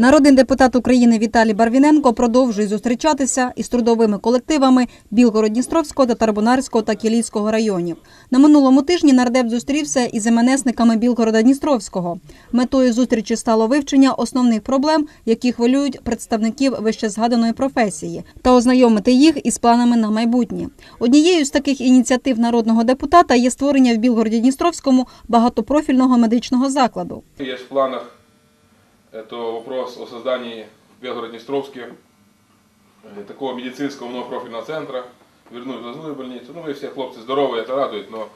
Народний депутат України Віталій Барвіненко продовжує зустрічатися із трудовими колективами Білгород-Дністровського, Татарбунарського та Кілійського районів. На минулому тижні нардеп зустрівся із МНСниками Білгорода-Дністровського. Метою зустрічі стало вивчення основних проблем, які хвилюють представників вищезгаданої професії, та ознайомити їх із планами на майбутнє. Однією з таких ініціатив народного депутата є створення в Білгороді-Дністровському багатопрофільного медичного закладу. Есть в планах это вопрос о создании в Белгород-Днестровске э, такого медицинского многопрофильного центра, вернуть областную больницу. Ну, вы все хлопцы здоровые, это радует, но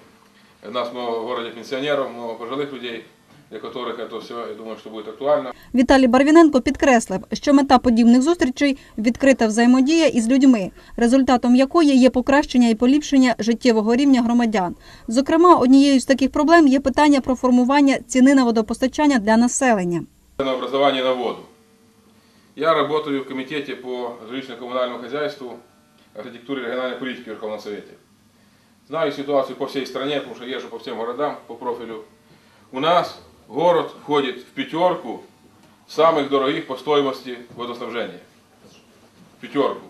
нас много в городе пенсионеров, много пожилых людей, для которых это все, я думаю, что будет актуально. Віталій Барвіненко підкреслив, що мета подібних зустрічей відкрита взаємодія із людьми, результатом якої є покращення і поліпшення життєвого рівня громадян. Зокрема, однією з таких проблем є питання про формування ціни на водопостачання для населення. На образование на воду. Я работаю в комитете по жилищно-коммунальному хозяйству, архитектуре и региональной политики в Верховном Совете. Знаю ситуацию по всей стране, потому что езжу по всем городам по профилю. У нас город входит в пятерку самых дорогих по стоимости водоснабжения. В пятерку.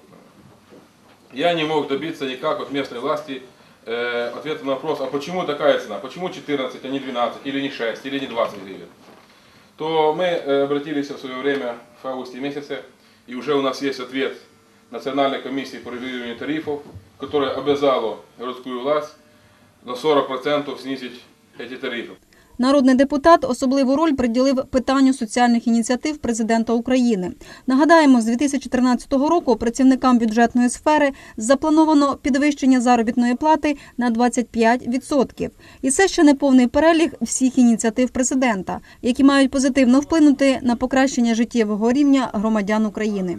Я не мог добиться никак от местной власти э, ответа на вопрос, а почему такая цена? Почему 14, а не 12, или не 6, или не 20 гривен? то мы э, обратились в свое время в августе месяце, и уже у нас есть ответ Национальной комиссии по регулированию тарифов, которая обязала городскую власть на 40% снизить эти тарифы. Народний депутат особливу роль приділив питанню соціальних ініціатив президента України. Нагадаємо, з 2014 року працівникам бюджетної сфери заплановано підвищення заробітної плати на 25%. І це ще не повний перелік всіх ініціатив президента, які мають позитивно вплинути на покращення життєвого рівня громадян України.